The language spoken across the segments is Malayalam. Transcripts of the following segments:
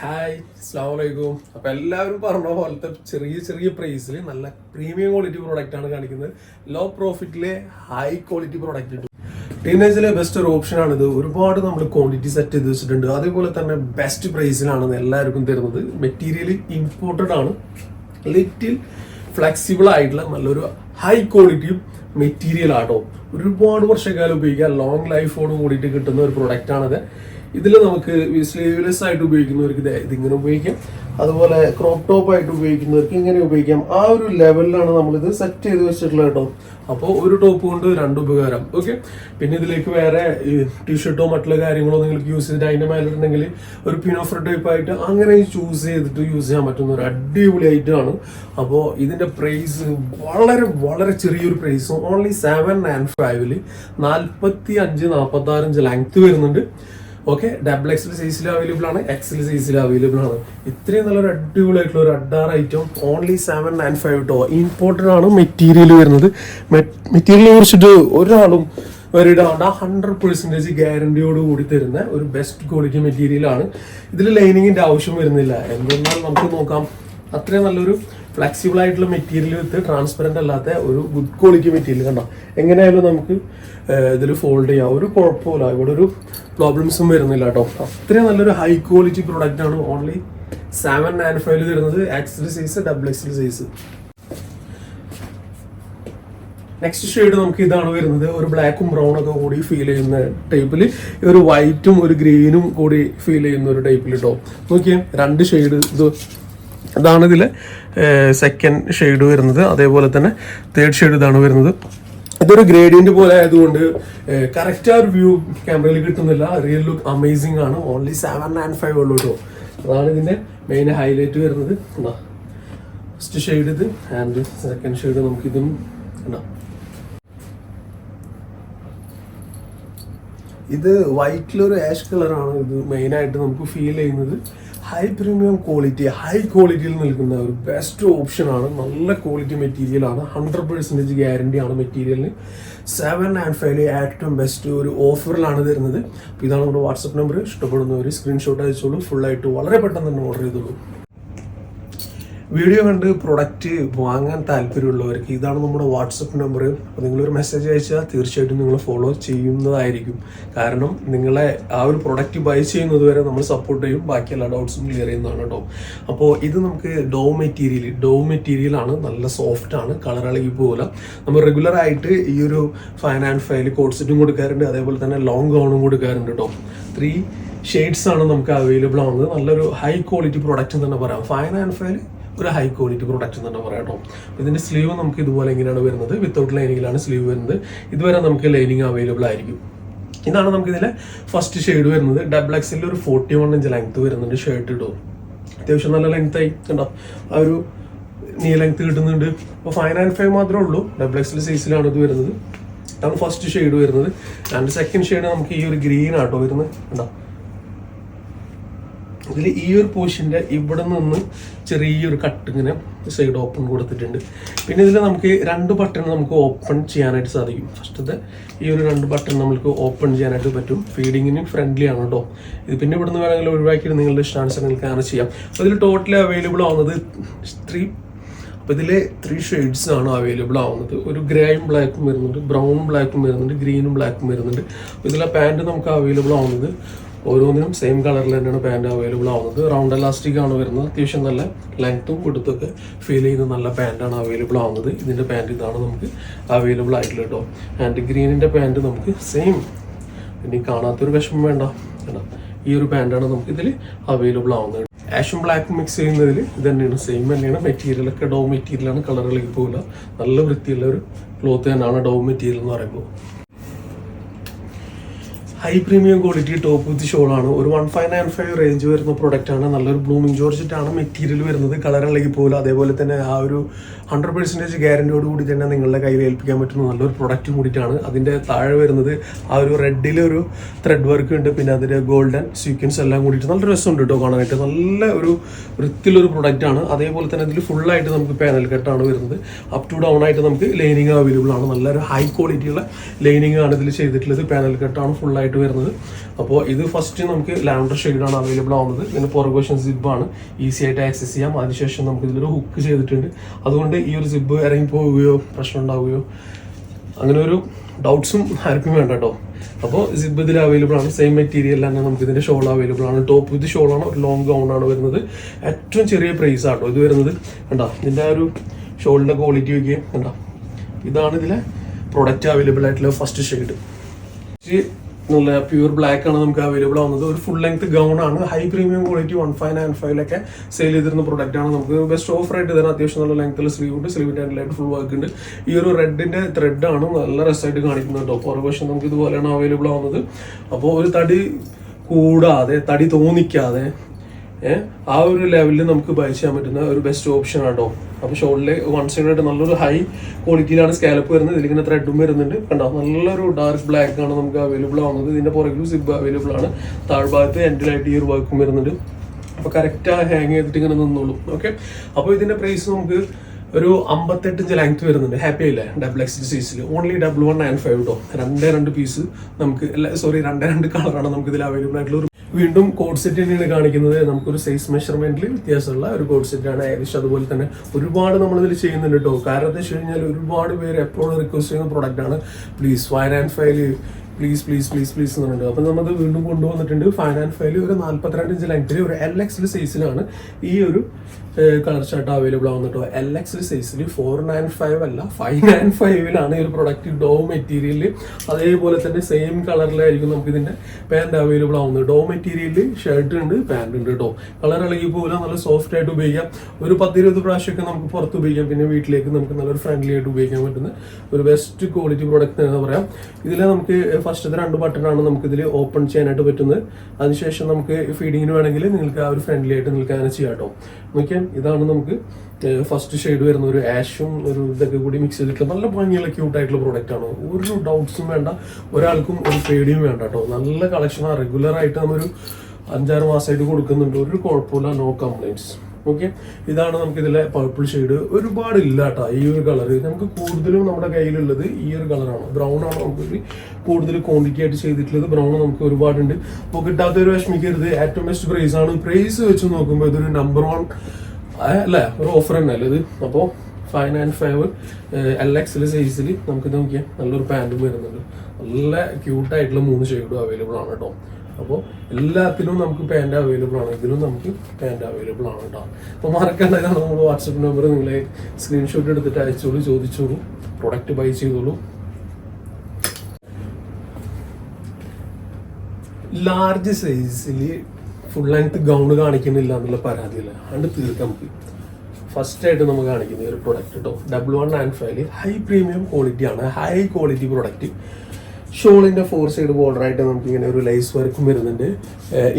ഹായ് അസ്സാം വലൈക്കും എല്ലാവരും പറഞ്ഞ പോലത്തെ ചെറിയ ചെറിയ പ്രൈസിൽ നല്ല പ്രീമിയം ക്വാളിറ്റി പ്രോഡക്റ്റ് ആണ് കാണിക്കുന്നത്. ലോ പ്രോഫിറ്റിലെ ഹൈ ക്വാളിറ്റി പ്രോഡക്റ്റ് ടീനേജിലെ ബെസ്റ്റ് ഒരു ഓപ്ഷൻ ആണിത് ഒരുപാട് നമ്മൾ ക്വാണ്ടിറ്റി സെറ്റ് ചെയ്ത് വെച്ചിട്ടുണ്ട്. അതേപോലെ തന്നെ ബെസ്റ്റ് പ്രൈസിലാണ് എല്ലാവർക്കും തരുന്നത്. മെറ്റീരിയൽ ഇമ്പോർട്ടഡ് ആണ്. ലിറ്റിൽ ഫ്ലെക്സിബിൾ ആയിട്ടുള്ള നല്ലൊരു ഹൈ ക്വാളിറ്റി മെറ്റീരിയൽ ആട്ടോ. ഒരുപാട് വർഷക്കാലം ഉപയോഗിക്കാൻ ലോങ് ലൈഫോട് കൂടിയിട്ട് കിട്ടുന്ന ഒരു പ്രൊഡക്റ്റ് ആണിത്. ഇതിൽ നമുക്ക് സ്ലീവ്ലെസ് ആയിട്ട് ഉപയോഗിക്കുന്നവർക്ക് ഇത് ഇതിങ്ങനെ ഉപയോഗിക്കാം. അതുപോലെ ക്രോപ്പ് ടോപ്പ് ആയിട്ട് ഉപയോഗിക്കുന്നവർക്ക് ഇങ്ങനെ ഉപയോഗിക്കാം. ആ ഒരു ലെവലിലാണ് നമ്മളിത് സെറ്റ് ചെയ്ത് വെച്ചിട്ടുള്ളത് കേട്ടോ. അപ്പോൾ ഒരു ടോപ്പ് കൊണ്ട് രണ്ട് ഉപകാരം. ഓക്കെ പിന്നെ ഇതിലേക്ക് വേറെ ടീഷർട്ടോ മറ്റുള്ള കാര്യങ്ങളോ നിങ്ങൾക്ക് യൂസ് ചെയ്തിട്ട് അതിന്റെ മേലിട്ടുണ്ടെങ്കിൽ ഒരു പിനോഫർ ടൈപ്പ് ആയിട്ട് അങ്ങനെ ചൂസ് ചെയ്തിട്ട് യൂസ് ചെയ്യാൻ പറ്റുന്ന ഒരു അടിപൊളി ഐറ്റം ആണ്. അപ്പോൾ ഇതിന്റെ പ്രൈസ് വളരെ വളരെ ചെറിയൊരു പ്രൈസും ഓൺലി സെവൻ ആൻഡ് ഫൈവിൽ നാൽപ്പത്തി അഞ്ച് നാൽപ്പത്തി ലെങ്ത് വരുന്നുണ്ട്. ഓക്കെ ഡബിൾ എക്സൽ സൈസിൽ അവൈലബിൾ ആണ് എക്സൽ സൈസിൽ അവൈലബിൾ ആണ്. ഇത്രയും നല്ലൊരു അടിപൊളിയായിട്ടുള്ള ഒരു Adaar item only seven nine five to important ആണ് മെറ്റീരിയൽ വരുന്നത്. മെറ്റീരിയലിനെ കുറിച്ചിട്ട് ഒരാളും വരിടാണ്ട ഹൺഡ്രഡ് പെർസെന്റേജ് ഗ്യാരണ്ടിയോട് കൂടി തരുന്ന ഒരു ബെസ്റ്റ് ക്വാളിറ്റി മെറ്റീരിയലാണ് ഇതിൽ ലൈനിങ്ങിന്റെ ആവശ്യം വരുന്നില്ല. എന്തെന്നാൽ നമുക്ക് നോക്കാം. അത്രയും നല്ലൊരു ഫ്ലെക്സിബിൾ ആയിട്ടുള്ള മെറ്റീരിയൽ വിത്ത് ട്രാൻസ്പെറന്റ് അല്ലാത്ത ഒരു ഗുഡ് ക്വാളിറ്റി മെറ്റീരിയൽ കണ്ടോ? എങ്ങനെയായാലും നമുക്ക് ഇതിൽ ഫോൾഡ് ചെയ്യാം. ഒരു കുഴപ്പമില്ല. ഇവിടെ ഒരു പ്രോബ്ലംസും വരുന്നില്ല കേട്ടോ. അത്രയും നല്ലൊരു ഹൈ ക്വാളിറ്റി പ്രൊഡക്റ്റ് ആണ് ഓൺലി സെവൻ നയൻ ഫൈവ് തരുന്നത്. XL size double XL size next shade നമുക്ക് ഇതാണ് വരുന്നത്. ഒരു ബ്ലാക്കും ബ്രൗൺ ഒക്കെ കൂടി ഫീൽ ചെയ്യുന്ന ടൈപ്പിൽ ഒരു വൈറ്റും ഒരു ഗ്രീനും കൂടി ഫീൽ ചെയ്യുന്ന ഒരു ടൈപ്പിൽ കേട്ടോ. നോക്കിയേ രണ്ട് ഷെയ്ഡ് ഇത്. അതാണ് ഇതിലെ. സെക്കൻഡ് ഷെയ്ഡ് വരുന്നത്. അതേപോലെ തന്നെ തേർഡ് ഷെയ്ഡ് ഇതാണ് വരുന്നത്. ഇതൊരു ഗ്രേഡിയന്റ് പോലെ ആയതുകൊണ്ട് കറക്റ്റ് ആ ഒരു വ്യൂ ക്യാമറയിൽ കിട്ടുന്നില്ല. റിയൽ ലുക്ക് അമേസിംഗ് ആണ്. ഓൺലി സെവൻ ആൻഡ് ഫൈവ് ഉള്ളൂ കേട്ടോ അതാണ് ഇതിന്റെ മെയിൻ ഹൈലൈറ്റ് വരുന്നത്. ഫസ്റ്റ് ഷെയ്ഡ് ഇത് ആൻഡ് സെക്കൻഡ് ഷെയ്ഡ് നമുക്ക് ഇതും ഇത് വൈറ്റിലൊരു ആഷ് കളറാണ് ഇത് മെയിനായിട്ട് നമുക്ക് ഫീൽ ചെയ്യുന്നത്. ഹൈ പ്രീമിയം ക്വാളിറ്റി ഹൈ ക്വാളിറ്റിയിൽ നിൽക്കുന്ന ഒരു ബെസ്റ്റ് ഓപ്ഷൻ ആണ്. നല്ല ക്വാളിറ്റി മെറ്റീരിയലാണ് ഹൺഡ്രഡ് പെർസെന്റേജ് ഗ്യാരണ്ടി ആണ് മെറ്റീരിയലിന് സെവൻ ആൻഡ് ഫൈവ് ഏറ്റവും ബെസ്റ്റ് ഒരു ഓഫറിലാണ് തരുന്നത്. അപ്പോൾ ഇതാണ് നമ്മുടെ വാട്സപ്പ് നമ്പർ ഇഷ്ടപ്പെടുന്നവർ സ്ക്രീൻഷോട്ട് അയച്ചോളൂ. ഫുള്ളായിട്ട് വളരെ പെട്ടെന്ന് തന്നെ ഓർഡർ ചെയ്തോളൂ. വീഡിയോ കണ്ട് പ്രൊഡക്റ്റ് വാങ്ങാൻ താല്പര്യമുള്ളവർക്ക് ഇതാണ് നമ്മുടെ വാട്സപ്പ് നമ്പർ അപ്പോൾ നിങ്ങളൊരു മെസ്സേജ് അയച്ചാൽ തീർച്ചയായിട്ടും നിങ്ങൾ ഫോളോ ചെയ്യുന്നതായിരിക്കും. കാരണം നിങ്ങളെ ആ ഒരു പ്രൊഡക്റ്റ് ബൈ ചെയ്യുന്നത് വരെ നമ്മൾ സപ്പോർട്ട് ചെയ്യും. ബാക്കി എല്ലാ ഡൗട്ട്സും ക്ലിയർ ചെയ്യുന്നതാണ് കേട്ടോ. അപ്പോൾ ഇത് നമുക്ക് ഡോ മെറ്റീരിയൽ ഡോ മെറ്റീരിയൽ ആണ്. നല്ല സോഫ്റ്റ് ആണ്. കളർ ഇളകി പോകില്ല നമ്മൾ റെഗുലർ ആയിട്ട് ഈ ഒരു ഫൈൻ ആൻഡ് ഫൈൽ കോഡ്സെറ്റും കൊടുക്കാറുണ്ട്. അതേപോലെ തന്നെ ലോങ് ഗൗണും കൊടുക്കാറുണ്ട് കേട്ടോ. ത്രീ ഷെയ്ഡ്സ് ആണ് നമുക്ക് അവൈലബിൾ ആവുന്നത്. നല്ലൊരു ഹൈ ക്വാളിറ്റി പ്രൊഡക്റ്റ് തന്നെ പറയാം. ഫൈൻ ആൻഡ് ഫൈൽ ഒരു ഹൈ ക്വാളിറ്റി പ്രൊഡക്റ്റ് തന്നെ പറയാം കേട്ടോ. ഇതിന്റെ സ്ലീവ് നമുക്ക് ഇതുപോലെ എങ്ങനെയാണ് വരുന്നത്? വിത്തൗട്ട് ലൈനിങ്ങിലാണ് സ്ലീവ് വരുന്നത്. ഇതുവരെ നമുക്ക് ലൈനിങ് അവൈലബിൾ ആയിരിക്കും. ഇതാണ് നമുക്ക് ഇതിലെ ഫസ്റ്റ് ഷെയ്ഡ് വരുന്നത്. ഡബിൾ എക്സിൽ ഒരു ഫോർട്ടി വൺ ഇഞ്ച് ലെങ്ത് വരുന്നുണ്ട് ഷർട്ട് ഇടും. അത്യാവശ്യം നല്ല ലെങ്ത് ആയി. കണ്ടോ? ആ ഒരു നീ ലെങ്ത് കിട്ടുന്നുണ്ട്. അപ്പോൾ ഫൈവ് ആൻഡ് ഫൈവ് മാത്രമേ ഉള്ളൂ. ഡബിൾ എക്സിൽ സൈസിലാണ് ഇത് വരുന്നത്. ഇതാണ് ഫസ്റ്റ് ഷെയ്ഡ് വരുന്നത്. ആൻഡ് സെക്കൻഡ് ഷെയ്ഡ് നമുക്ക് ഈ ഒരു ഗ്രീൻ ആട്ടോ വരുന്നത്. കണ്ടോ? ഇതിൽ ഈ ഒരു പോർഷന്റെ ഇവിടെ നിന്ന് ചെറിയൊരു കട്ട് ഇങ്ങനെ സൈഡ് ഓപ്പൺ കൊടുത്തിട്ടുണ്ട്. പിന്നെ ഇതിൽ നമുക്ക് രണ്ട് ബട്ടൺ നമുക്ക് ഓപ്പൺ ചെയ്യാനായിട്ട് സാധിക്കും. ഫസ്റ്റത്തെ ഈ ഒരു രണ്ട് ബട്ടൺ നമുക്ക് ഓപ്പൺ ചെയ്യാനായിട്ട് പറ്റും. ഫീഡിങ്ങിന് ഫ്രണ്ട്ലി ആണ് കേട്ടോ ഇത് പിന്നെ ഇവിടുന്ന് വേണമെങ്കിൽ ഒഴിവാക്കിയിട്ട് നിങ്ങളുടെ ഇഷ്ടാനുസരണം നിങ്ങൾക്ക് അങ്ങനെ ചെയ്യാം. ഇതിൽ ടോട്ടലി അവൈലബിൾ ആവുന്നത് ത്രീ അപ്പോൾ ഇതിൽ ത്രീ ഷെയ്ഡ്സ് ആണ് അവൈലബിൾ ആവുന്നത്. ഒരു ഗ്രേയും ബ്ലാക്കും വരുന്നുണ്ട് ബ്രൗണും ബ്ലാക്കും വരുന്നുണ്ട് ഗ്രീനും ബ്ലാക്കും വരുന്നുണ്ട്. അപ്പോൾ ഇതിലെ പാന്റ് നമുക്ക് അവൈലബിൾ ആവുന്നത് ഓരോന്നിനും സെയിം കളറിൽ തന്നെയാണ് പാന്റ് അവൈലബിൾ ആവുന്നത്. റൗണ്ട് എലാസ്റ്റിക് ആണ് വരുന്നത്. അത്യാവശ്യം നല്ല ലെങ്ത്തും കൊടുത്തൊക്കെ ഫീൽ ചെയ്യുന്ന നല്ല പാന്റാണ് അവൈലബിൾ ആവുന്നത്. ഇതിന്റെ പാന്റ് ഇതാണ് നമുക്ക് അവൈലബിൾ ആയിട്ടുള്ള കേട്ടോ. ആൻഡ് ഗ്രീനിന്റെ പാന്റ് നമുക്ക് സെയിം ഇനി കാണാത്തൊരു വിഷമം വേണ്ട. കേട്ടോ ഈ ഒരു പാന്റാണ് നമുക്ക് ഇതിൽ അവൈലബിൾ ആവുന്നത്. ആഷും ബ്ലാക്ക് മിക്സ് ചെയ്യുന്നതിൽ ഇത് തന്നെയാണ്. സെയിം തന്നെയാണ്. മെറ്റീരിയൽ ഒക്കെ ഡോ മെറ്റീരിയലാണ് കളറുകളിലേക്ക് പോകില്ല നല്ല വൃത്തിയുള്ള ഒരു ക്ലോത്ത് തന്നെയാണ് ഡോ മെറ്റീരിയൽ എന്ന് പറയുമ്പോൾ. High premium quality top with ആണ്. ഒരു one five nine five range വരുന്ന പ്രൊഡക്റ്റ് ആണ്. നല്ലൊരു ബ്ലൂമിങ് ജോർജറ്റാണ് മെറ്റീരിയൽ വരുന്നത് കളർ ഇളകി പോലും അതേപോലെ തന്നെ ആ ഒരു ഹൺഡ്രഡ് പെർസെന്റേജ് ഗ്യാരന്റിയോട് കൂടി തന്നെ നിങ്ങളുടെ കയ്യിൽ ഏൽപ്പിക്കാൻ പറ്റുന്ന നല്ലൊരു പ്രൊഡക്റ്റ് കൂടിയിട്ടാണ്. അതിന്റെ താഴെ വരുന്നത് ആ ഒരു റെഡിലൊരു ത്രെഡ് വർക്ക് ഉണ്ട്. പിന്നെ അതിന്റെ ഗോൾഡൻ സീക്വൻസ് എല്ലാം കൂടിയിട്ട് നല്ല രസമുണ്ട് കേട്ടോ കാണാനായിട്ട്. നല്ല ഒരു വൃത്തിയിലൊരു ആണ്. അതേപോലെ തന്നെ ഇതിൽ ഫുള്ളായിട്ട് നമുക്ക് പാനൽ കട്ടാണ് വരുന്നത്. അപ് ടു ഡൗൺ ആയിട്ട് നമുക്ക് ലൈനിങ് അവൈലബിൾ ആണ്. നല്ലൊരു ഹൈ ക്വാളിറ്റിയുള്ള ലൈനിങ് ആണ് ഇതിൽ ചെയ്തിട്ടുള്ളത്. പാനൽ കട്ടാണ് ഫുള്ളായിട്ട് ആയിട്ട് വരുന്നത്. അപ്പോൾ ഇത് ഫസ്റ്റ് നമുക്ക് ലാവൻഡർ ഷെയ്ഡാണ് അവൈലബിൾ ആവുന്നത്. ഇതിന് പുറകുവശം സിബാണ് ഈസി ആയിട്ട് ആക്സസ് ചെയ്യാം. അതിനുശേഷം നമുക്ക് ഇതിലൊരു ഹുക്ക് ചെയ്തിട്ടുണ്ട്. അതുകൊണ്ട് ഈ ഒരു സിബ് ഇറങ്ങി പോവുകയോ പ്രശ്നം ഉണ്ടാവുകയോ അങ്ങനെ ഒരു ഡൗട്ട്സും ആർക്കും വേണ്ട കേട്ടോ അപ്പോൾ സിബ് ഇതിൽ അവൈലബിൾ ആണ്. സെയിം മെറ്റീരിയൽ തന്നെ നമുക്ക് ഇതിന്റെ ഷോൾ അവൈലബിൾ ആണ്. ടോപ്പ് വിത്ത് ഷോൾ ആണ്. ഒരു ലോങ് ഗൗൺ ആണ് വരുന്നത്. ഏറ്റവും ചെറിയ പ്രൈസ് ആട്ടോ ഇത് വരുന്നത്. കണ്ടോ? ഇതിന്റെ ആ ഒരു ഷോളിന്റെ ക്വാളിറ്റി ഒക്കെ കണ്ടോ? ഇതാണ് ഇതിലെ പ്രൊഡക്റ്റ് അവൈലബിൾ ആയിട്ടുള്ള ഫസ്റ്റ് ഷെയ്ഡ് നല്ല പ്യൂർ ബ്ലാക്ക് ആണ് നമുക്ക് അവൈലബിൾ ആവുന്നത്. ഒരു ഫുൾ ലെങ്ത് ഗൗൺ ആണ്. High premium quality one five nine ഫൈവിലൊക്കെ sale ചെയ്തിരുന്ന പ്രൊഡക്റ്റ് ആണ്. നമുക്ക് ബെസ്റ്റ് ഓഫർ ആയിട്ട് തരാൻ അത്യാവശ്യം നല്ല ലെങ്ത്തിൽ സ്ലീവ് ഉണ്ട്. സ്ലീവിന്റെ ആയിട്ട് ഫുൾ വർക്ക് ഉണ്ട്. ഈ ഒരു റെഡിന്റെ ത്രെഡ് ആണ് നല്ല രസമായിട്ട് കാണിക്കുന്നത് കേട്ടോ. പുറകുവശം നമുക്ക് ഇതുപോലെയാണ് അവൈലബിൾ ആവുന്നത്. അപ്പോൾ ഒരു തടി കൂടാതെ തടി തോന്നിക്കാതെ ആ ഒരു ലെവലിൽ നമുക്ക് ബൈ ചെയ്യാൻ പറ്റുന്ന ഒരു ബെസ്റ്റ് ഓപ്ഷൻ ആട്ടോ അപ്പൊ ഷോളിലെ വൺ സൈഡ് ആയിട്ട് നല്ലൊരു ഹൈ ക്വാളിറ്റിയിലാണ് സ്കാലപ്പ് വരുന്നത്. ഇതിലിങ്ങനെ ത്രെഡും വരുന്നുണ്ട്. കണ്ടോ? നല്ലൊരു ഡാർക്ക് ബ്ലാക്ക് ആണ് നമുക്ക് അവൈലബിൾ ആവുന്നത്. ഇതിന്റെ പുറകിലും സിബ് അവൈലബിൾ ആണ്. താഴ്ഭാഗത്ത് എൻഡിലായിട്ട് ഈ ഒരു വർക്കും വരുന്നുണ്ട്. അപ്പൊ കറക്റ്റ് ആ ഹാങ് ചെയ്തിട്ട് ഇങ്ങനെ നിന്നോളും. ഓക്കെ അപ്പോൾ ഇതിന്റെ പ്രൈസ് നമുക്ക് ഒരു അമ്പത്തെട്ട് ഇഞ്ച് ലെങ്ത് വരുന്നുണ്ട്. ഹാപ്പി ആയില്ലേ ഡബിൾ എക്സ് സൈസിൽ only double one nine five കേട്ടോ രണ്ടേ രണ്ട് പീസ് നമുക്ക് സോറി രണ്ടേ രണ്ട് കളറാണ് നമുക്ക് ഇതിൽ അവൈലബിൾ ആയിട്ടുള്ള വീണ്ടും കോഡ് സെറ്റ് തന്നെയാണ് കാണിക്കുന്നത്. നമുക്കൊരു സൈസ് മെഷർമെന്റിൽ വ്യത്യാസമുള്ള ഒരു കോഡ് സെറ്റാണ് ഏകദേശം അതുപോലെ തന്നെ ഒരുപാട് നമ്മൾ ഇതിൽ ചെയ്യുന്നുണ്ട് കേട്ടോ കാരണം എന്താ വെച്ച് കഴിഞ്ഞാൽ ഒരുപാട് പേര് എപ്പോഴും റിക്വസ്റ്റ് ചെയ്യുന്ന പ്രോഡക്റ്റ് ആണ്. Please fire and file please please please please എന്ന് പറഞ്ഞിട്ട്. അപ്പം നമ്മൾ വീണ്ടും കൊണ്ടുവന്നിട്ടുണ്ട്. ഫൈൻ ആൻഡ് ഫയൽ ഒരു നാല്പത്തിരണ്ട് ഇഞ്ച് ലെങ്ത്തിൽ ഒരു എൽ എക്സിൽ സൈസിലാണ് ഈ ഒരു കളർ ഷർട്ട് അവൈലബിൾ ആവും കേട്ടോ എൽ എക്സ് സൈസിൽ ഫോർ നയൻ ഫൈവ് അല്ല ഫൈവ് നയൻ ഫൈവിലാണ് ഈ ഒരു പ്രൊഡക്റ്റ് ഡോ മെറ്റീരിയൽ അതേപോലെ തന്നെ സെയിം കളറിലായിരിക്കും നമുക്ക് ഇതിന്റെ പാന്റ് അവൈലബിൾ ആവുന്നത്. ഡോ മെറ്റീരിയലിൽ ഷർട്ട് ഉണ്ട് പാന്റ് ഉണ്ട് കേട്ടോ കളർ ഇളകി പോലും നല്ല സോഫ്റ്റ് ആയിട്ട് ഉപയോഗിക്കാം. ഒരു പത്തിരുപത് പ്രാവശ്യമൊക്കെ നമുക്ക് പുറത്ത് ഉപയോഗിക്കാം. പിന്നെ വീട്ടിലേക്ക് നമുക്ക് നല്ലൊരു ഫ്രണ്ട്ലി ആയിട്ട് ഉപയോഗിക്കാൻ പറ്റുന്ന ഒരു ബെസ്റ്റ് ക്വാളിറ്റി പ്രൊഡക്റ്റ് എന്ന് പറയാം. ഇതിൽ നമുക്ക് ഫസ്റ്റത്തെ രണ്ട് ബട്ടണാണ് നമുക്ക് ഇതിൽ ഓപ്പൺ ചെയ്യാനായിട്ട് പറ്റുന്നത്. അതിനുശേഷം നമുക്ക് ഫീഡിങ്ങിന് വേണമെങ്കിൽ നിങ്ങൾക്ക് ആ ഒരു ഫ്രണ്ട്ലി ആയിട്ട് നിങ്ങൾക്ക് അങ്ങനെ ചെയ്യാം കേട്ടോ നോക്കിയാൽ ഇതാണ് നമുക്ക് ഫസ്റ്റ് ഷെയ്ഡ് വരുന്ന ഒരു ആഷും ഒരു ഇതൊക്കെ കൂടി മിക്സ് ചെയ്തിട്ടുള്ള നല്ല ഭംഗിയുള്ള ക്യൂട്ട് ആയിട്ടുള്ള പ്രോഡക്റ്റ് ആണ്. ഒരു ഡൗട്ട്സും വേണ്ട. ഒരാൾക്കും ഒരു പേടിയും വേണ്ട കേട്ടോ. നല്ല കളക്ഷനാണ് റെഗുലർ ആയിട്ട് നമ്മളൊരു അഞ്ചാറ് മാസമായിട്ട് കൊടുക്കുന്നുണ്ട്. ഒരു കുഴപ്പമില്ല. നോ കംപ്ലൈന്റ്സ് ഓക്കെ ഇതാണ് നമുക്ക് ഇതിലെ പർപ്പിൾ ഷെയ്ഡ് ഒരുപാട് ഇല്ല കേട്ടോ. ഈ ഒരു കളർ നമുക്ക് കൂടുതലും നമ്മുടെ കയ്യിലുള്ളത് ഈ ഒരു കളറാണ് ബ്രൗൺ ആണ്. നമുക്ക് കൂടുതൽ ക്വാണ്ടിറ്റി ആയിട്ട് ചെയ്തിട്ടുള്ളത് ബ്രൗൺ നമുക്ക് ഒരുപാടുണ്ട്. അപ്പോൾ കിട്ടാത്തൊരു വിഷമിക്കരുത്. ഏറ്റവും ബെസ്റ്റ് പ്രൈസ് ആണ്. പ്രൈസ് വെച്ച് നോക്കുമ്പോൾ ഇതൊരു നമ്പർ വൺ അല്ലേ? ഒരു ഓഫർ തന്നെ അല്ലേ ഇത്? അപ്പോൾ ഫൈവ് നയൻ ഫൈവ് എൽ എക്സിൽ സൈസിൽ നമുക്ക് നോക്കിയാൽ നല്ലൊരു പാന്റും വരുന്നുണ്ട്. നല്ല ക്യൂട്ടായിട്ടുള്ള മൂന്ന് ഷെയ്ഡും അവൈലബിൾ ആണ് കേട്ടോ അപ്പോൾ എല്ലാത്തിനും നമുക്ക് പാന്റ് അവൈലബിൾ ആണ്. ഇതിലും നമുക്ക് പാന്റ് അവൈലബിൾ ആണ് കേട്ടോ അപ്പോൾ മറക്കേണ്ടതാണ് നമ്മൾ വാട്സപ്പ് നമ്പർ നിങ്ങളെ സ്ക്രീൻഷോട്ട് എടുത്തിട്ട് അയച്ചോളൂ ചോദിച്ചോളൂ. പ്രൊഡക്റ്റ് ബൈ ചെയ്തോളൂ. ലാർജ് സൈസിൽ ഫുൾ ലെങ്ത് ഗൗൺ കാണിക്കുന്നില്ല എന്നുള്ള പരാതിയില്ല അതുകൊണ്ട് തീർക്കാൻ പോയി ഫസ്റ്റ് ആയിട്ട് നമുക്ക് കാണിക്കുന്ന ഒരു പ്രൊഡക്റ്റ് കേട്ടോ double one nine five high premium quality ആണ്. ഹൈ ക്വാളിറ്റി പ്രൊഡക്റ്റ് ഷോളിന്റെ ഫോർ സൈഡ് ബോർഡർ ആയിട്ട് നമുക്ക് ഇങ്ങനെ ഒരു ലൈസ് വർക്കും വരുന്നുണ്ട്.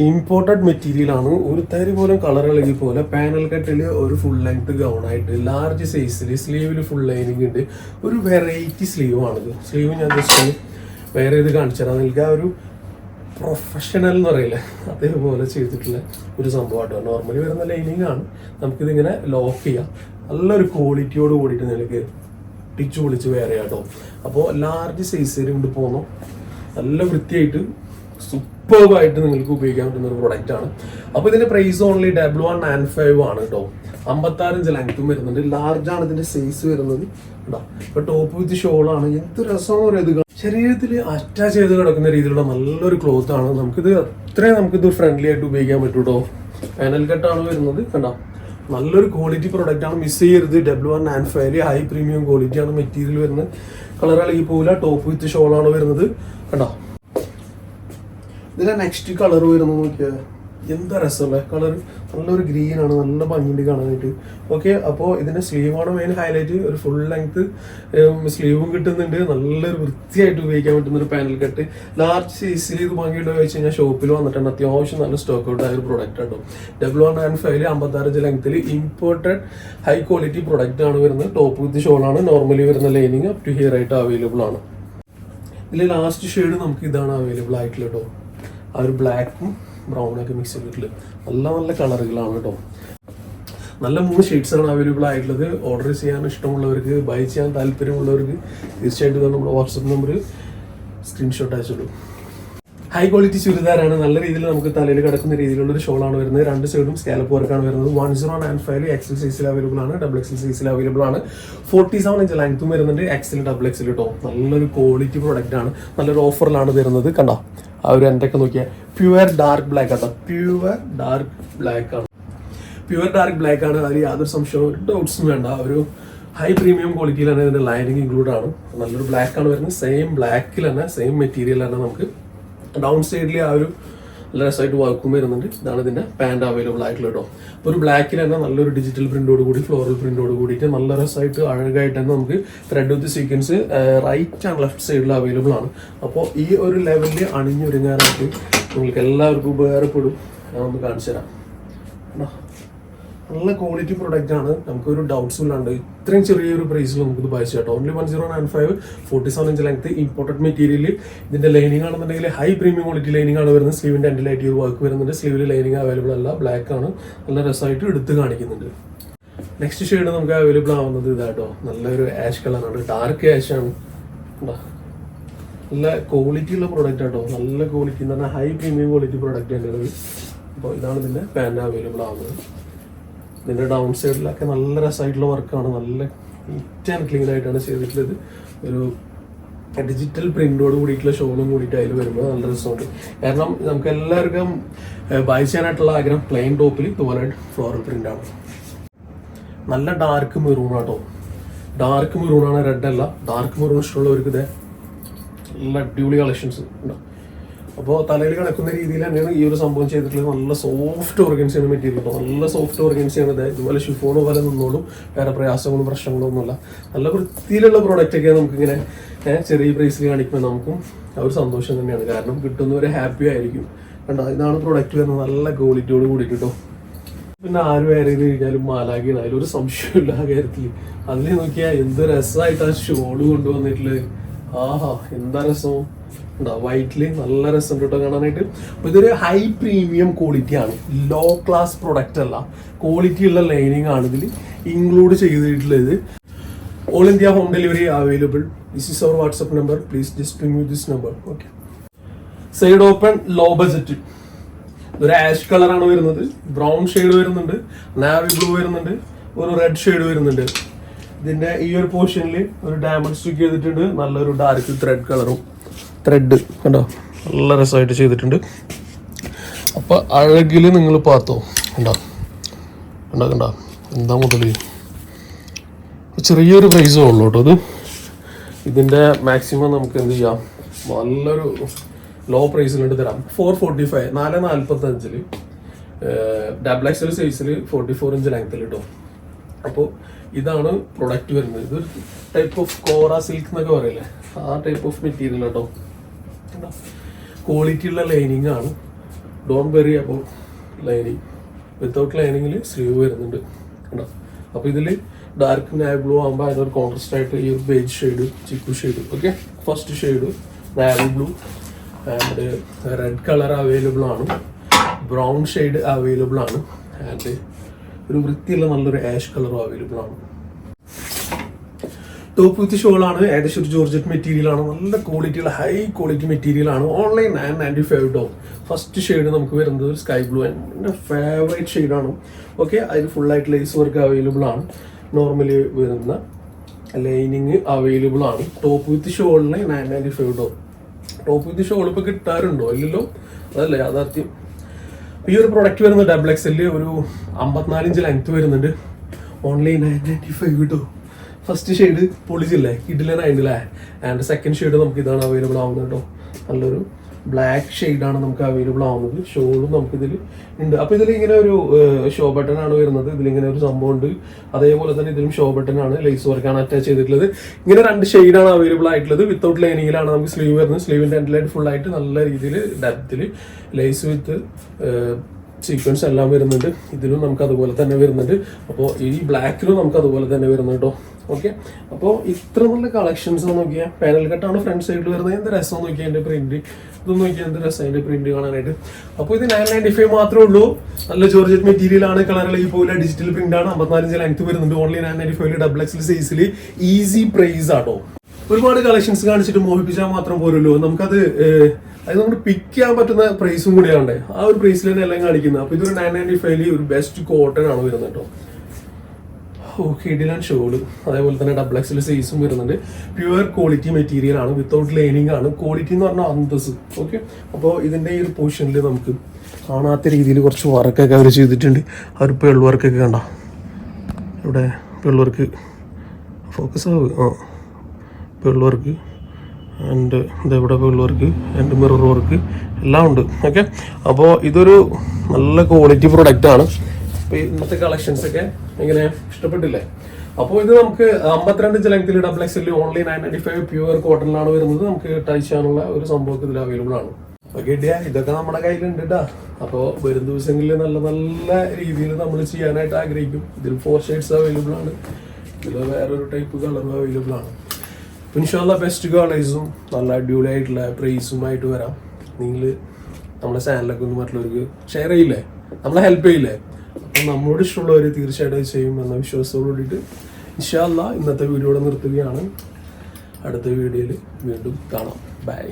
ഇമ്പോർട്ടഡ് മെറ്റീരിയൽ ആണ്. ഒരു തരി പോലും കളർ ഇളകി പോലെ പാനൽ കട്ടിൽ ഒരു ഫുൾ ലെങ്ത് ഗൗൺ ആയിട്ട് ലാർജ് സൈസിൽ സ്ലീവിൽ ഫുൾ ലൈനിങ് ഉണ്ട്. ഒരു വെറൈറ്റി സ്ലീവ് ആണിത്. സ്ലീവ് ഞാൻ വേറെ ഇത് കാണിച്ചു തരാം ആ ഒരു പ്രൊഫഷണൽ എന്ന് പറയില്ലേ? അതേപോലെ ചെയ്തിട്ടുള്ള ഒരു സംഭവമാട്ടോ. നോർമലി വരുന്ന ലൈനിങ് ആണ്. നമുക്കിതിങ്ങനെ ലോക്ക് ചെയ്യാം. നല്ലൊരു ക്വാളിറ്റിയോട് കൂടിയിട്ട് നിങ്ങൾക്ക് ടിച്ചു പൊളിച്ച് വേറെ കേട്ടോ അപ്പോൾ ലാർജ് സൈസ് കൊണ്ട് പോകുന്നു നല്ല വൃത്തിയായിട്ട് സൂപ്പർബായിട്ട് നിങ്ങൾക്ക് ഉപയോഗിക്കാൻ പറ്റുന്ന ഒരു പ്രൊഡക്റ്റ് ആണ്. അപ്പോൾ ഇതിന്റെ price only double one nine five ആണ് കേട്ടോ അമ്പത്താറിഞ്ച് ലെങ്ത്തും വരുന്നുണ്ട്. ലാർജ് ആണ് ഇതിന്റെ സൈസ് വരുന്നത്. കേട്ടോ ഇപ്പോൾ ടോപ്പ് വിത്ത് ഷോളാണ് എന്ത് രസമാണ് പറയുന്നത് ശരീരത്തിൽ അറ്റാച്ച് ചെയ്ത് കിടക്കുന്ന രീതിയിലുള്ള നല്ലൊരു ക്ലോത്ത് ആണ്. നമുക്കിത് അത്രയും നമുക്കിത് ഫ്രണ്ട്ലി ആയിട്ട് ഉപയോഗിക്കാൻ പറ്റൂട്ടോ? പാനൽ കട്ടാണ് വരുന്നത് കണ്ട? നല്ലൊരു ക്വാളിറ്റി പ്രോഡക്റ്റ് ആണ്. മിസ് ചെയ്യരുത്. W one and five high premium quality ആണ് മെറ്റീരിയൽ വരുന്നത്. കളർ ഇളകി പോകില്ല ടോപ്പ് വിത്ത് ഷോളാണ് ആണ് വരുന്നത് കണ്ടോ? ഇതിലെ നെക്സ്റ്റ് കളർ വരുന്നത് നോക്കിയാൽ എന്താ രസമല്ലേ കളർ നല്ലൊരു ഗ്രീൻ ആണ് നല്ല ഭംഗിയുണ്ട് കാണാനായിട്ട്. ഓക്കെ അപ്പോൾ ഇതിന്റെ സ്ലീവാണ് മെയിൻ ഹൈലൈറ്റ് ഒരു ഫുൾ ലെങ്ത് സ്ലീവും കിട്ടുന്നുണ്ട്. നല്ലൊരു വൃത്തിയായിട്ട് ഉപയോഗിക്കാൻ പറ്റുന്ന ഒരു പാനൽ കട്ട് ലാർജ് സൈസിൽ ഇത് ഭംഗിയുണ്ടോ വെച്ച് കഴിഞ്ഞാൽ ഷോപ്പിൽ വന്നിട്ടുണ്ട്. അത്യാവശ്യം നല്ല സ്റ്റോക്ക് ഔട്ട് ആയ ഒരു പ്രോഡക്റ്റ് ആട്ടോ ഡബിൾ വൺ ആൻഡ് ഫൈവ് അമ്പത്താറ് ലെങ്ത്തിൽ ഇമ്പോർട്ടഡ് ഹൈ ക്വാളിറ്റി പ്രൊഡക്റ്റ് ആണ് വരുന്നത്. ടോപ്പ് വിത്ത് ഷോളാണ് നോർമലി വരുന്ന ലൈനിങ് അപ് ടു ഹിയർ ആയിട്ട് അവൈലബിൾ ആണ്. ഇതിൽ ലാസ്റ്റ് ഷെയ്ഡ് നമുക്ക് ഇതാണ് അവൈലബിൾ ആയിട്ടുള്ള കേട്ടോ. ആ ഒരു ബ്ലാക്കും ബ്രൗണും ഒക്കെ മിക്സ് ചെയ്തിട്ടുള്ളത് നല്ല നല്ല കളറുകളാണ് കേട്ടോ. നല്ല മൂന്ന് ഷെയ്ഡ്സ് ആണ് അവൈലബിൾ ആയിട്ടുള്ളത്. ഓർഡർ ചെയ്യാൻ ഇഷ്ടമുള്ളവർക്ക് ബൈ ചെയ്യാൻ താല്പര്യമുള്ളവർക്ക് തീർച്ചയായിട്ടും നമ്മുടെ വാട്സപ്പ് നമ്പർ സ്ക്രീൻഷോട്ട് അയച്ചോളൂ ഹൈ ക്വാളിറ്റി ചുരിദാറാണ് നല്ല രീതിയിൽ നമുക്ക് തലയിൽ കിടക്കുന്ന രീതിയിലുള്ള ഒരു ഷോളാണ് വരുന്നത്. രണ്ട് സൈഡും സ്കാലപ്പ് വർക്കാണ് വരുന്നത്. One zero nine five XL സൈസിൽ അവൈലബിൾ ആണ്. ഡബിൾ എക്സൽ സൈസിൽ അവൈലബിൾ ആണ്. ഫോർട്ടി സെവൻ ഇഞ്ച് ലെങ്ത്തും വരുന്നുണ്ട്. എക്സൽ ഡബിൾ എക്സൽ കേട്ടോ നല്ലൊരു ക്വാളിറ്റി പ്രോഡക്റ്റ് ആണ്. നല്ലൊരു ഓഫറിലാണ് വരുന്നത്. കണ്ടോ? ആ ഒരു എന്തൊക്കെ നോക്കിയാൽ പ്യുവർ ഡാർക്ക് ബ്ലാക്ക് ആട്ടോ പ്യുവർ ഡാർക്ക് ബ്ലാക്ക് ആണ്. പ്യുവർ ഡാർക്ക് ബ്ലാക്ക് ആണ്. അതിൽ യാതൊരു സംശയവും ഡൗട്ട്സും വേണ്ട. ഒരു ഹൈ പ്രീമിയം ക്വാളിറ്റിയിൽ തന്നെ ഇതിന്റെ ലൈനിങ് ഇൻക്ലൂഡ് ആണ്. നല്ലൊരു ബ്ലാക്ക് ആണ് വരുന്നത്. സെയിം ബ്ലാക്കിൽ തന്നെ സെയിം മെറ്റീരിയൽ തന്നെ നമുക്ക് ഡൗൺ സൈഡിലെ ആ ഒരു നല്ല രസമായിട്ട് വർക്കും വരുന്നുണ്ട്. ഇതാണ് ഇതിന്റെ പാന്റ് അവൈലബിൾ ആയിട്ടുള്ള കേട്ടോ അപ്പോൾ ഒരു ബ്ലാക്കിൽ തന്നെ നല്ലൊരു ഡിജിറ്റൽ പ്രിന്റോട് കൂടി ഫ്ലോറൽ പ്രിന്റോട് കൂടിയിട്ട് നല്ല രസമായിട്ട് അഴകായിട്ട് തന്നെ നമുക്ക് thread with sequence right and left സൈഡിൽ അവൈലബിൾ ആണ്. അപ്പോൾ ഈ ഒരു ലെവലിൽ അണിഞ്ഞൊരുങ്ങാനായിട്ട് നിങ്ങൾക്ക് എല്ലാവർക്കും ഉപകാരപ്പെടും. ഞാൻ ഒന്ന് കാണിച്ചു തരാം? നല്ല ക്വാളിറ്റി പ്രൊഡക്റ്റ് ആണ്. നമുക്ക് ഒരു ഡൗട്ട്സ് ഇല്ലാണ്ട് ഇത്രയും ചെറിയൊരു പ്രൈസിൽ നമുക്ക് ഇത് പൈസ കേട്ടോ only one zero nine five forty seven inch length imported material ഇതിന്റെ ലൈനിങ് ആണെന്നുണ്ടെങ്കിൽ ഹൈ പ്രീമിയം ക്വാളിറ്റി ലൈനിങ് ആണ് വരുന്നത്. സ്ലീവിന്റെ എൻഡിലായിട്ട് ഈ വർക്ക് വരുന്നുണ്ട്. സ്ലീവിൽ ലൈനിങ് അവൈലബിൾ അല്ല. ബ്ലാക്ക് ആണ്. നല്ല രസമായിട്ട് എടുത്ത് കാണിക്കുന്നുണ്ട്. നെക്സ്റ്റ് ഷെയ്ഡ് നമുക്ക് അവൈലബിൾ ആവുന്നത് ഇതാട്ടോ നല്ലൊരു ആഷ് കളറാണ് ഡാർക്ക് ആഷ് ആണ്? നല്ല ക്വാളിറ്റി ഉള്ള പ്രോഡക്റ്റ് ആട്ടോ നല്ല ക്വാളിറ്റി എന്ന് പറഞ്ഞാൽ ഹൈ പ്രീമിയം ക്വാളിറ്റി പ്രോഡക്റ്റ് ആണ് അപ്പോൾ ഇതാണ് ഇതിന്റെ പാൻ അവൈലബിൾ ആവുന്നത്. ഇതിന്റെ ഡൗൺ സൈഡിലൊക്കെ നല്ല രസമായിട്ടുള്ള വർക്കാണ് നല്ല നീറ്റ് ആൻഡ് ക്ലീൻ ആയിട്ടാണ് ചെയ്തിട്ടുള്ളത്. ഒരു ഡിജിറ്റൽ പ്രിന്റോട് കൂടിയിട്ടുള്ള ഷോളും കൂടിയിട്ട് അതിൽ വരുമ്പോൾ നല്ല രസമുണ്ട് കാരണം നമുക്ക് എല്ലാവർക്കും ബൈ ചെയ്യാനായിട്ടുള്ള ആഗ്രഹം പ്ലെയിൻ ടോപ്പിൽ ഇതുപോലെ ഫ്ലോറൽ പ്രിന്റ് ആണ്. നല്ല ഡാർക്ക് മെറൂൺ ആട്ടോ. ഡാർക്ക് മെറൂൺ ആണ് റെഡ് അല്ല. ഡാർക്ക് മെറൂൺ ഇഷ്ടമുള്ളവർക്ക് ഇതേ നല്ല അടിപൊളി കളക്ഷൻസ് ഉണ്ടാവും അപ്പോൾ തലയിൽ കിടക്കുന്ന രീതിയിൽ തന്നെയാണ് ഈ ഒരു സംഭവം ചെയ്തിട്ടുള്ളത്. നല്ല സോഫ്റ്റ് ഓർഗൻസിയാണ് മെറ്റീരിയൽ നല്ല സോഫ്റ്റ് ഓർഗൻസിയാണ് ഇത്. ഇതുപോലെ ഷിഫോണോ പോലെ നിന്നോളും. വേറെ പ്രയാസങ്ങളും പ്രശ്നങ്ങളും ഒന്നുമില്ല. നല്ല വൃത്തിയിലുള്ള പ്രോഡക്റ്റ് ഒക്കെ നമുക്കിങ്ങനെ ചെറിയ പ്രൈസിൽ കാണിക്കുമ്പോൾ നമുക്കും ആ ഒരു സന്തോഷം തന്നെയാണ്. കാരണം കിട്ടുന്നവരെ ഹാപ്പി ആയിരിക്കും. കണ്ടോ? ഇതാണ് പ്രോഡക്റ്റ് വരുന്നത്. നല്ല ക്വാളിറ്റിയോട് കൂടിയിട്ട് കേട്ടോ പിന്നെ ആരും വേറെ കഴിഞ്ഞാലും മാലാഖിയാണ്. അതിലൊരു സംശയമില്ല ആ കാര്യത്തിൽ അതിൽ നോക്കിയാൽ എന്ത് രസമായിട്ട് ആ ഷോൾ കൊണ്ടുവന്നിട്ടുള്ളത് ആഹാ എന്താ രസവും എന്താ വൈറ്റിൽ നല്ല രസം കേട്ടോ കാണാനായിട്ട്. അപ്പൊ ഇതൊരു ഹൈ പ്രീമിയം ക്വാളിറ്റി ആണ്. ലോ ക്ലാസ് പ്രൊഡക്റ്റ് അല്ല. ക്വാളിറ്റി ഉള്ള ലൈനിങ് ആണ് ഇതിൽ ഇൻക്ലൂഡ് ചെയ്തിട്ടുള്ളത്. All India home delivery available this is our WhatsApp number please just ping you this number okay side open low budget ഒരു ആഷ് കളറാണ് വരുന്നത്. ബ്രൗൺ ഷെയ്ഡ് വരുന്നുണ്ട്. നാവി ബ്ലൂ വരുന്നുണ്ട്. ഒരു റെഡ് ഷെയ്ഡ് വരുന്നുണ്ട്. ഇതിന്റെ ഈ ഒരു പോർഷനിൽ ഒരു ഡയമണ്ട് സ്റ്റിക്ക് ചെയ്തിട്ടുണ്ട്. നല്ലൊരു ഡാർക്ക് ത്രെഡ് കളറും ത്രെഡ് കണ്ടോ? നല്ല രസമായിട്ട് ചെയ്തിട്ടുണ്ട്. അപ്പൊ അഴകിൽ നിങ്ങൾ പാത്തോ? കണ്ടോ? കണ്ടോ കണ്ടോ? എന്താ മുതൽ? ചെറിയൊരു പ്രൈസേ ഉള്ളൂ കേട്ടോ ഇത്. ഇതിന്റെ മാക്സിമം നമുക്ക് എന്ത് ചെയ്യാം? നല്ലൊരു ലോ പ്രൈസിലുണ്ട് തരാം. ഫോർ ഫോർട്ടി ഫൈവ് നാല് നാൽപ്പത്തി അഞ്ചിൽ ഡബിൾ എക്സൽ സൈസിൽ ഫോർട്ടി ഫോർ ഇഞ്ച് ലെങ്ത്തിൽ കേട്ടോ അപ്പോൾ ഇതാണ് പ്രൊഡക്റ്റ് വരുന്നത്. ഇതൊരു ടൈപ്പ് ഓഫ് കോറ സിൽക്ക് എന്നൊക്കെ പറയില്ലേ? ആ ടൈപ്പ് ഓഫ് മെറ്റീരിയൽ കേട്ടോ ക്വാളിറ്റി ഉള്ള ലൈനിങ് ആണ്. Don't worry about lining without ലൈനിങ്ങിൽ sleeve വരുന്നുണ്ട്. കേട്ടോ അപ്പോൾ ഇതിൽ ഡാർക്ക് നായ ബ്ലൂ ആകുമ്പോൾ അതിനൊരു കോൺട്രസ്റ്റ് ആയിട്ട് ഈ ഒരു beige shade chikoo shade okay first shade navy blue and red colour available ആണ്. ബ്രൗൺ ഷെയ്ഡ് അവൈലബിൾ ആണ്. ആൻഡ് ഒരു വൃത്തിയുള്ള നല്ലൊരു ആഷ് കളറും അവൈലബിൾ ആണ്. ടോപ്പ് വിത്ത് ഷോൾ ആണ്. ഏകദേശം ഒരു ജോർജറ്റ് മെറ്റീരിയൽ ആണ്. നല്ല ക്വാളിറ്റിയുള്ള ഹൈ ക്വാളിറ്റി മെറ്റീരിയൽ ആണ്. ഓൺലൈൻ നയൻ നയന്റി ഫൈവ് ഡോ ഫസ്റ്റ് ഷെയ്ഡ് നമുക്ക് വരുന്നത് ഒരു സ്കൈ ബ്ലൂ എന്റെ ഫേവറേറ്റ് ഷെയ്ഡാണ് ഓക്കെ അതിൽ ഫുൾ ആയിട്ട് ലേസ് വർക്ക് അവൈലബിൾ ആണ്. നോർമലി വരുന്ന ലൈനിങ് അവൈലബിൾ ആണ്. ടോപ്പ് വിത്ത് ഷോളിന് നയൻ നയന്റി ഫൈവ് ഡോ ടോപ്പ് വിത്ത് ഷോൾ ഇപ്പോൾ കിട്ടാറുണ്ടോ? ഇല്ലല്ലോ. അതല്ലേ യാഥാർത്ഥ്യം. ഈ ഒരു പ്രൊഡക്റ്റ് വരുന്നത് ഡബിൾ എക്സ് എൽ ഒരു അമ്പത്തിനാല് ഇഞ്ച് ലെങ്ത് വരുന്നുണ്ട്. ഓൺലി നയൻ നയന്റി ഫൈവ് കിട്ടും. ഫസ്റ്റ് ഷെയ്ഡ് പൊളിച്ചില്ലേ? കിഡിലനായിട്ടില്ലേ ആൻഡ് സെക്കൻഡ് ഷെയ്ഡ് നമുക്ക് ഇതാണ് അവൈലബിൾ ആവുന്നത് കേട്ടോ. നല്ലൊരു ബ്ലാക്ക് ഷെയ്ഡാണ് നമുക്ക് അവൈലബിൾ ആവുന്നത്. ഷോളും നമുക്ക് ഇതിൽ ഉണ്ട്. അപ്പോൾ ഇതിൽ ഇങ്ങനെ ഒരു ഷോ ബട്ടൺ ആണ് വരുന്നത്. ഇതിലിങ്ങനെ ഒരു സംഭവം ഉണ്ട്. അതേപോലെ തന്നെ ഇതിലും ഷോ ബട്ടൺ ആണ് ലേസ് വർക്കാണ് അറ്റാച്ച് ചെയ്തിട്ടുള്ളത്. ഇങ്ങനെ രണ്ട് ഷെയ്ഡാണ് അവൈലബിൾ ആയിട്ടുള്ളത്. വിത്തൗട്ട് ലൈനിങ്ങിലാണ് നമുക്ക് സ്ലീവ് വരുന്നത്. സ്ലീവിന്റെ എൻഡിലായിട്ട് ഫുൾ ആയിട്ട് നല്ല രീതിയിൽ ഡെപ്തിൽ ലേസ് വിത്ത് സീക്വൻസ് എല്ലാം വരുന്നുണ്ട്. ഇതിലും നമുക്ക് അതുപോലെ തന്നെ വരുന്നുണ്ട്. അപ്പോൾ ഈ ബ്ലാക്കിലും നമുക്ക് അതുപോലെ തന്നെ വരുന്നുണ്ട് ഓക്കെ അപ്പോൾ ഇത്ര നല്ല കളക്ഷൻസ് നോക്കിയാൽ പാനൽ കട്ടാണ് ഫ്രണ്ട് സൈഡിൽ വരുന്നത്. എന്ത് രസം നോക്കിയാൽ എന്റെ പ്രിന്റ് ഇത് നോക്കിയാൽ എന്ത് രസം അതിന്റെ പ്രിന്റ് കാണാനായിട്ട്? അപ്പോൾ ഇത് നയൻ നയന്റി ഫൈവ് മാത്രമേ ഉള്ളൂ. നല്ല ജോർജറ്റ് കളറിൽ ഈ പോലെ ഡിജിറ്റൽ പ്രിന്റ് ആണ്. അമ്പത്തിനാലഞ്ച് ലെങ്ത് വരുന്നുണ്ട്. Only nine ninety five double XL സൈസിൽ ഈസി പ്രൈസ് ആട്ടോ. ഒരുപാട് കളക്ഷൻസ് കാണിച്ചിട്ട് മോഹിപ്പിച്ചാൽ മാത്രം പോരല്ലോ. നമുക്കത് അത് നമുക്ക് പിക്ക് ചെയ്യാൻ പറ്റുന്ന പ്രൈസും കൂടിയാണ് ആ ഒരു പ്രൈസിൽ തന്നെ എല്ലാം കാണിക്കുന്നത്. അപ്പൊ ഇതൊരു നയൻ നയന്റി ഫൈവിൽ ഒരു ബെസ്റ്റ് കോട്ടൺ ആണ് വരുന്നത് കേട്ടോ. ഓക്കെ ഷോളും അതേപോലെ തന്നെ ഡബിൾ എക്സിൽ സൈസും വരുന്നുണ്ട്. പ്യുവർ ക്വാളിറ്റി മെറ്റീരിയൽ ആണ് വിത്തൗട്ട് ലൈനിങ് ആണ്. ക്വാളിറ്റി എന്ന് പറഞ്ഞാൽ അന്തസ് ഓക്കെ അപ്പോൾ ഇതിന്റെ ഈ ഒരു പൊസിഷനിൽ നമുക്ക് കാണാത്ത രീതിയിൽ കുറച്ച് വർക്കൊക്കെ അവർ ചെയ്തിട്ടുണ്ട്. അവർ പേൾ വർക്കൊക്കെ കണ്ട? ഇവിടെ പേൾ വർക്ക് ഫോക്കസ് ആവുക ആ. പേൾ വർക്ക് ആൻഡ് ഇതെവിടെ pearl work and mirror work എല്ലാം ഉണ്ട്. ഓക്കെ അപ്പോൾ ഇതൊരു നല്ല ക്വാളിറ്റി പ്രൊഡക്റ്റാണ് ആണ്. അപ്പോൾ ഇന്നത്തെ കളക്ഷൻസ് ഒക്കെ എങ്ങനെ ഇഷ്ടപ്പെട്ടില്ലേ? അപ്പോൾ ഇത് നമുക്ക് അമ്പത്തിരണ്ട് ഇഞ്ച് ലെങ്ത്തിൽ double X only nine ninety five pure കോട്ടണിലാണ് വരുന്നത്. നമുക്ക് ടൈ ചെയ്യാനുള്ള ഒരു സംഭവം ഇതിൽ അവൈലബിൾ ആണ്. ഓക്കെ ഇടിയ ഇതൊക്കെ നമ്മുടെ കയ്യിലുണ്ട് കേട്ടാ അപ്പോൾ വരും ദിവസങ്ങളിൽ നല്ല നല്ല രീതിയിൽ നമ്മൾ ചെയ്യാനായിട്ട് ആഗ്രഹിക്കും. ഇതിൽ ഫോർ ഷെയ്ഡ്സ് അവൈലബിൾ ആണ്. ഇതിൽ വേറൊരു ടൈപ്പ് കളറും അവൈലബിൾ ആണ്. ഇൻഷാല്ല ബെസ്റ്റ് കളേഴ്സും നല്ല അടിപൊളി ആയിട്ടുള്ള പ്രൈസും ആയിട്ട് വരാം. നിങ്ങൾ നമ്മുടെ ചാനലൊക്കെ ഒന്ന് മറ്റുള്ളവർക്ക് ഷെയർ ചെയ്യില്ലേ? നമ്മളെ ഹെൽപ്പ് ചെയ്യില്ലേ? നമ്മളോട് ഇഷ്ടമുള്ളവർ തീർച്ചയായിട്ടും ചെയ്യും എന്ന വിശ്വാസത്തോട് കൂടിയിട്ട് ഇൻഷാല്ല ഇന്നത്തെ വീഡിയോ ഇവിടെ നിർത്തുകയാണ്. അടുത്ത വീഡിയോയിൽ വീണ്ടും കാണാം. ബൈ